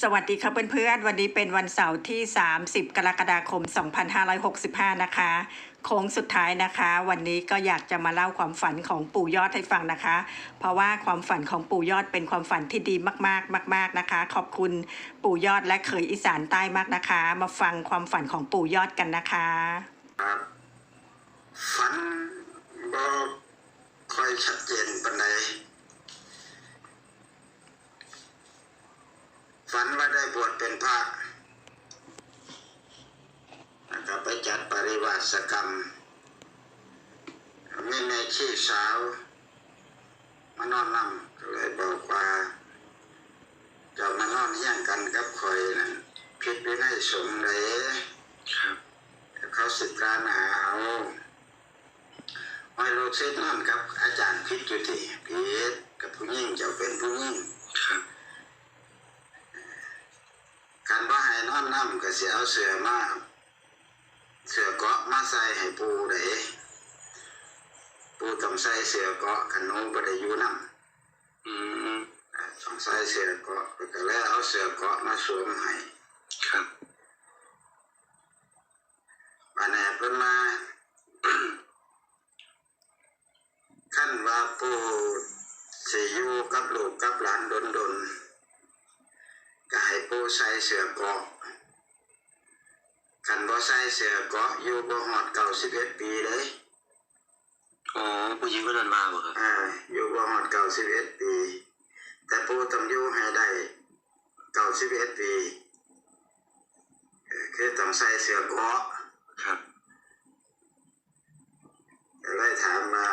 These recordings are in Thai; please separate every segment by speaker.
Speaker 1: สวัสดีครับเพื่อนๆ วันนี้เป็นวันเสาร์ที่ 30 กรกฎาคม 2565 นะคะ โค้งสุดท้ายนะคะ วันนี้ก็อยากจะมาเล่าความฝันของปู่ยอดให้ฟังนะคะ เพราะว่าความฝันของปู่ยอดเป็นความฝันที่ดีมากๆ มาก ๆนะคะ ขอบคุณปู่ยอดและเคยอีสานใต้มากนะคะ มาฟังความฝันของปู่ยอดกันนะคะ
Speaker 2: ฝันบ่ค่อยชัดเจนปานใด ฝันว่าได้บวชเป็นพระนะครับไปจัดปริวาสกรรมมีแม่ชีสาวมานอนนำก็เลยบอกว่าเจะมานอนเฮี้ยงกันกับคอยนั่นผิดวินัยสงฆ์เลยครับเขาสิกรานหาเอาไม่รู้สึกนั่นครับ อาจารย์พิษอยู่ที่พิษกับผู้หญิงเจะเป็นผู้หญิงครับ การว่าให้นอนน้ำก็เสียเอาเสือมาเสือเกาะมาใส่ให้ปูเด้ปูต้องใส่เสือเกาะขนมบไดอยู่น้ำอืมต้องใส่เสือเกาะก็เลยเอาเสือเกาะมาสวมให้ครับบาแนเพิ่นมาขั้นว่าปู่สิอยู่กับลูกกับหลานดนดน ๆก็ให้ปู่ใส่เสื้อเกราะคันบ่ใส่เสื้อเกราะอยู่บ่ฮอดเก้าสิบเอ็ดปีเลย
Speaker 3: อ๋อผู้หญิงคนนั้นมาบ่ครับ
Speaker 2: อ่าอยู่บ่ฮอดเก้าสิบเอ็ดปี แต่ปู่ต้องอยู่ให้ได้เก้าสิบเอ็ดปีเอ่อคือต้องใส่เสื้อเกราะ
Speaker 3: ครับ
Speaker 2: ก็เลยถามว่า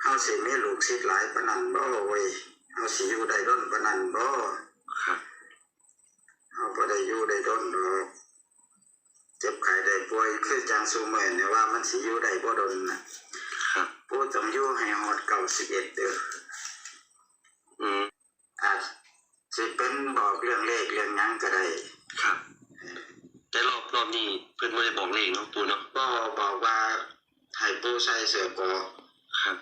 Speaker 2: เฮาสิมีลูกศิษย์หลายปานนั้นบ่เว้ยเฮาสิอยู่ได้ดนปานนั้นบ่
Speaker 3: ครับ
Speaker 2: เฮาบ่ได้ อยู่ได้ดนดอกเจ็บไข้ได้ป่วยคือจังซุมื้อเนี่ยว่ามันสิอยู่ได้บ่ดนน่ะ
Speaker 3: ครับ
Speaker 2: ผู้ต้องอยู่ให้ฮอด91เด้อ
Speaker 3: อืม
Speaker 2: อาจสิเป็นบอกเรื่องเลขเรื่องหยังก็ได้
Speaker 3: ครับ แต่รอบรอบนี้เพิ่นบ่ได้บอกเลขเนาะปู่เนาะ
Speaker 2: บ่บอกว่าให้ผู้ใส่เสื้อเกราะ
Speaker 3: ครับ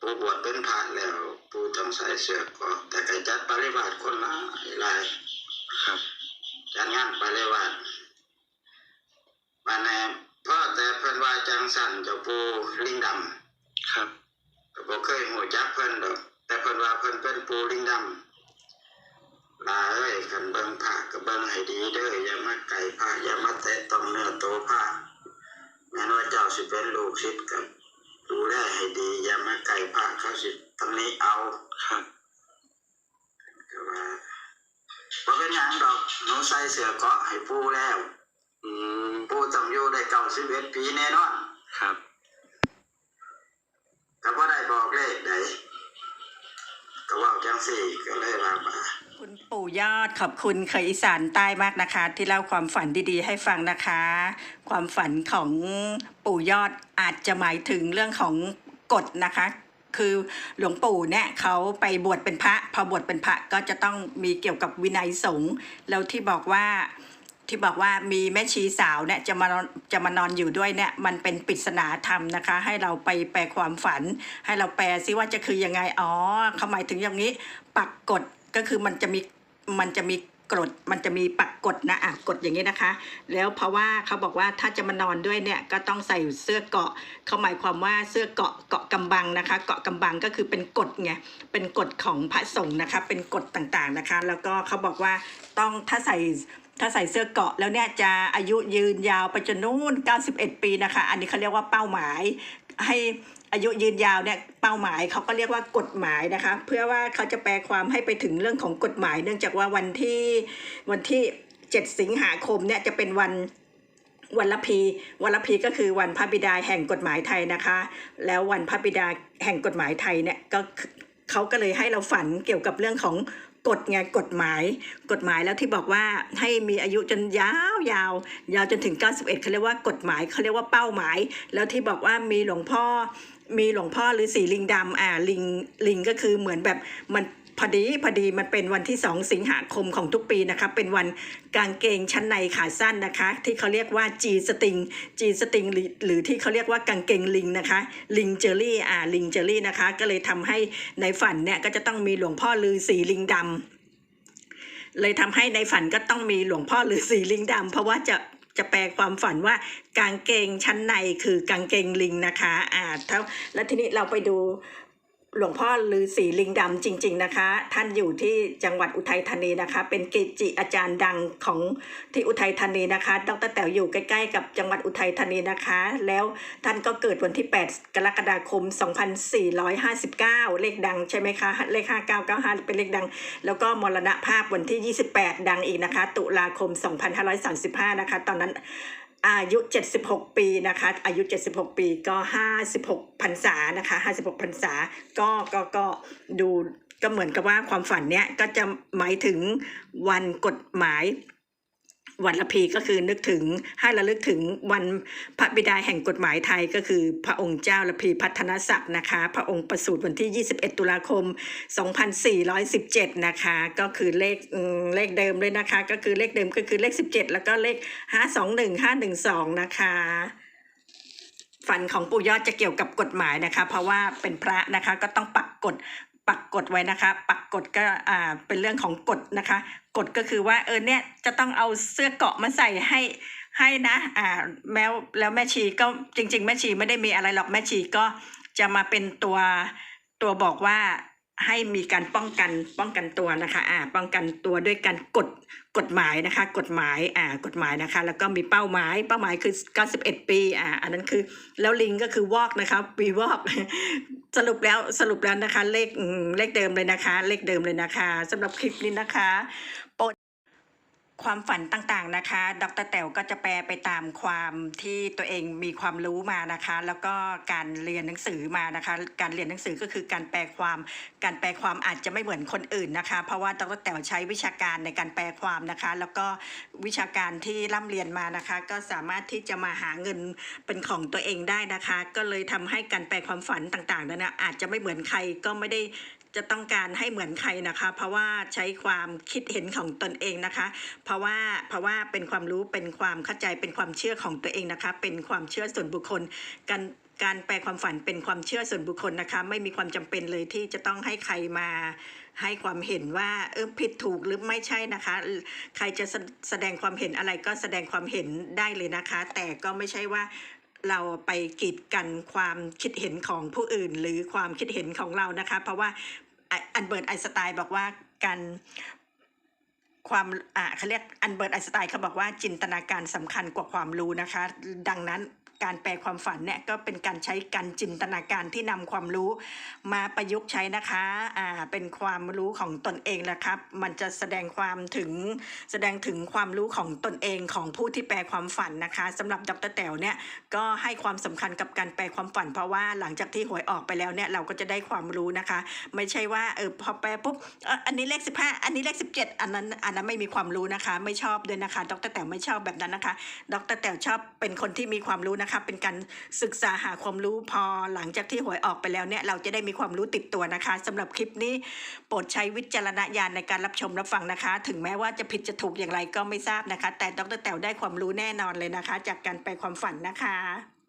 Speaker 2: ผู้บวชเป็นพระแล้ว ผู้ต้องใส่เสื้อเกราะแต่ก็จัดปริวาสคนละหลาย
Speaker 3: ครับ
Speaker 2: จัดงานไปเลยว่าบานแนพ่อแต่เพิ่นว่าจังสั่นเจ้าปูลิงด
Speaker 3: ครับำ
Speaker 2: ก็บ่เคยหูจักเพิ่นดอก แต่เพิ่นว่าเพิ่นเป็นปูลิงดำลาเอ้ยคันเบิ่งผ้าก็เบิ่งให้ดีเด้ออย่ามาไก่ผ้าอย่ามาแตะต้องเนื้อโตผ้าแม้นว่าเจ้าสิเป็นลูกศิษย์ก็ดูแลให้ดีอย่ามาไก่ผ้าเขาสิตำหนี้เอา
Speaker 3: ครับ
Speaker 2: ก็ว่าบ่เป็นหยังดอกหนู ใส่เสื้อเกราะให้ปูแล้ว
Speaker 3: อืม
Speaker 2: ปูต้องอยู่ได้เก้าสิบเอ็ดปีแน่นอน
Speaker 3: ครับ
Speaker 2: ก็บ่ได้บอกเลขใดก็เว่าจังสี่ก็เลยว่ามา
Speaker 1: คุณปู่ยอดขอบคุณเคยอีสานใต้มากนะคะ ที่เล่าความฝันดีๆ ให้ฟังนะคะ ความฝันของปู่ยอดอาจจะหมายถึงเรื่องของกฎนะคะ คือหลวงปู่เนี่ยเขาไปบวชเป็นพระ พอบวชเป็นพระก็จะต้องมีเกี่ยวกับวินัยสงฆ์แล้วที่บอกว่าที่บอกว่ามีแม่ชีสาวเนี่ยจะมานอนจะมานอนอยู่ด้วยเนี่ยมันเป็นปริศนาธรรมนะคะ ให้เราไปแปลความฝัน ให้เราแปลซิว่าจะคือยังไงอ๋อเขาหมายถึงอย่างนี้ปักกฎก็คือมันจะมีมันจะมี กฎมันจะมีปักกฎนะอะกฎอย่างนี้นะคะ แล้วเพราะว่าเขาบอกว่าถ้าจะมานอนด้วยเนี่ยก็ต้องใส่เสื้อเกาะเขาหมายความว่าเสื้อเกาะเกาะกำบังนะคะ เกาะกำบังก็คือเป็นกฎไงเป็นกฎของพระสงฆ์นะคะ เป็นกฎต่างๆนะคะ แล้วก็เขาบอกว่าต้องถ้าใส่ถ้าใส่เสื้อเกาะแล้วเนี่ยจะอายุยืนยาวไปจนนู่น91 ปีนะคะ อันนี้เขาเรียกว่าเป้าหมาย ให้อายุยืนยาวเนี่ยเป้าหมายเขาก็เรียกว่ากฎหมายนะคะ เพื่อว่าเขาจะแปลความให้ไปถึงเรื่องของกฎหมาย เนื่องจากว่าวันที่วันที่7สิงหาคมเนี่ยจะเป็นวันวันละพีวันละพีก็คือวันพระบิดาแห่งกฎหมายไทยนะคะ แล้ววันพระบิดาแห่งกฎหมายไทยเนี่ยก็เขาก็เลยให้เราฝันเกี่ยวกับเรื่องของ กฎไงกฎหมาย กฎหมายแล้วที่บอกว่าให้มีอายุจนยาวยาวยาวจนถึง 91เขาเรียกว่ากฎหมายเขาเรียกว่าเป้าหมาย แล้วที่บอกว่ามีหลวงพ่อมีหลวงพ่อหรือสีลิงดำอ่าลิงลิงก็คือเหมือนแบบมัน อดีพอดีมันเป็นวันที่ 2 สิงหาคมของทุกปีนะคะเป็นวันกางเกงชั้นในขาสั้นนะคะ ที่เขาเรียกว่าจีสติงจีสติงหรือที่เขาเรียกว่ากางเกงลิงนะคะ ลิงเจอรี่อ่าลิงเจอรี่นะคะ ก็เลยทำให้ในฝันเนี่ยก็จะต้องมีหลวงพ่อฤาษีลิงดำเลยทำให้ในฝันก็ต้องมีหลวงพ่อฤาษีลิงดำเพราะว่าจะจะแปลความฝันว่ากางเกงชั้นในคือกางเกงลิงนะคะ อ่าเท่าแล้วทีนี้เราไปดู หลวงพ่อฤาษีลิงดำจริง ๆนะคะ ท่านอยู่ที่จังหวัดอุทัยธานีนะคะ เป็นเกจิอาจารย์ดังของที่อุทัยธานีนะคะ ดรแต๋วอยู่ใกล้ๆกับจังหวัดอุทัยธานีนะคะ แล้วท่านก็เกิดวันที่ 8 กรกฎาคม 2459 เลขดังใช่ไหมคะ เลข 5995 เป็นเลขดัง แล้วก็มรณภาพวันที่ 28 ดังอีกนะคะ ตุลาคม 2535 นะคะ ตอนนั้น อายุ 76 ปีนะคะ อายุ 76 ปีก็ 56พรรษานะคะ 56พรรษา ก็ก็ก็ดูก็เหมือนกับว่าความฝันเนี้ยก็จะหมายถึงวันกฎหมาย วันละพีก็คือนึกถึงให้ระลึกถึงวันพระบิดาแห่งกฎหมายไทยก็คือพระองค์เจ้าละพีพัฒนศักดิ์นะคะ พระองค์ประสูติวันที่ 21 ตุลาคม 2417 นะคะ ก็คือเลขเลขเดิมเลยนะคะ ก็คือเลขเดิมก็คือเลข 17 แล้วก็เลข 521 512 นะคะฝันของปู่ยอดจะเกี่ยวกับกฎหมายนะคะ เพราะว่าเป็นพระนะคะก็ต้องปักกฎ ปักกฎไว้นะคะ ปักกฎก็อ่าเป็นเรื่องของกฎนะคะกฎก็คือว่าเออเนี่ยจะต้องเอาเสื้อเกาะมาใส่ให้ให้นะอ่าแม้แล้วแม่ชีก็จริง ๆ แม่ชีไม่ได้มีอะไรหรอกแม่ชีก็จะมาเป็นตัวตัวบอกว่า ให้มีการป้องกันป้องกันตัวนะคะอ่าป้องกันตัวด้วยการกดกฎหมายนะคะ กฎหมายอ่ากฎหมายนะคะ แล้วก็มีเป้าหมายเป้าหมายคือ 91 ปีอ่าอันนั้นคือแล้วลิงก็คือวอกนะคะปีวอกสรุปแล้วสรุปแล้วนะคะ เลขเลขเดิมเลยนะคะ เลขเดิมเลยนะคะสำหรับคลิปนี้นะคะ ความฝันต่างๆนะคะ ดรแต๋วก็จะแปลไปตามความที่ตัวเองมีความรู้มานะคะ แล้วก็การเรียนหนังสือมานะคะ การเรียนหนังสือก็คือการแปลความ การแปลความอาจจะไม่เหมือนคนอื่นนะคะ เพราะว่าดรแต๋วใช้วิชาการในการแปลความนะคะ แล้วก็วิชาการที่ร่ำเรียนมานะคะ ก็สามารถที่จะมาหาเงินเป็นของตัวเองได้นะคะ ก็เลยทำให้การแปลความฝันต่างๆนั้นอาจจะไม่เหมือนใครก็ไม่ได้ จะต้องการให้เหมือนใครนะคะ เพราะว่าใช้ความคิดเห็นของตนเองนะคะ เพราะว่าเพราะว่าเป็นความรู้เป็นความเข้าใจเป็นความเชื่อของตัวเองนะคะ เป็นความเชื่อส่วนบุคคลการการแปลความฝันเป็นความเชื่อส่วนบุคคลนะคะ ไม่มีความจำเป็นเลยที่จะต้องให้ใครมาให้ความเห็นว่าเออผิดถูกหรือไม่ใช่นะคะ ใครจะแสแสดงความเห็นอะไรก็แสดงความเห็นได้เลยนะคะ แต่ก็ไม่ใช่ว่าเราไปกีดกันความคิดเห็นของผู้อื่น หรือความคิดเห็นของเรานะคะ เพราะว่า อันเบิร์ตไอน์สไตล์บอกว่าการความอ่าเขาเรียกอันเบิร์ตไอน์สไตล์เขาบอกว่าจินตนาการสำคัญกว่าความรู้นะคะ ดังนั้น การแปลความฝันเนี่ยก็เป็นการใช้การจินตนาการที่นำความรู้มาประยุกต์ใช้นะคะอ่าเป็นความรู้ของตนเองนะครับ มันจะแสดงความถึงแสดงถึงความรู้ของตนเองของผู้ที่แปลความฝันนะคะสำหรับดรแต๋วเนี่ยก็ให้ความสำคัญกับการแปลความฝัน เพราะว่าหลังจากที่หวยออกไปแล้วเนี่ยเราก็จะได้ความรู้นะคะ ไม่ใช่ว่าเออพอแปลปุ๊บอันนี้เลขสิบห้าอันนี้เลขสิบเจ็ดอันนั้นอันนั้นไม่มีความรู้นะคะ ไม่ชอบด้วยนะคะ ดรแต๋วไม่ชอบแบบนั้นนะคะ ดรแต๋วชอบเป็นคนที่มีความรู้นะคะเป็นการศึกษาหาความรู้พอหลังจากที่หวยออกไปแล้วเนี่ยเราจะได้มีความรู้ติดตัวนะคะสำหรับคลิปนี้โปรดใช้วิจารณญาณในการรับชมรับฟังนะคะ ถึงแม้ว่าจะผิดจะถูกอย่างไรก็ไม่ทราบนะคะ แต่ดรแต๋วได้ความรู้แน่นอนเลยนะคะ จากการไปความฝันนะคะ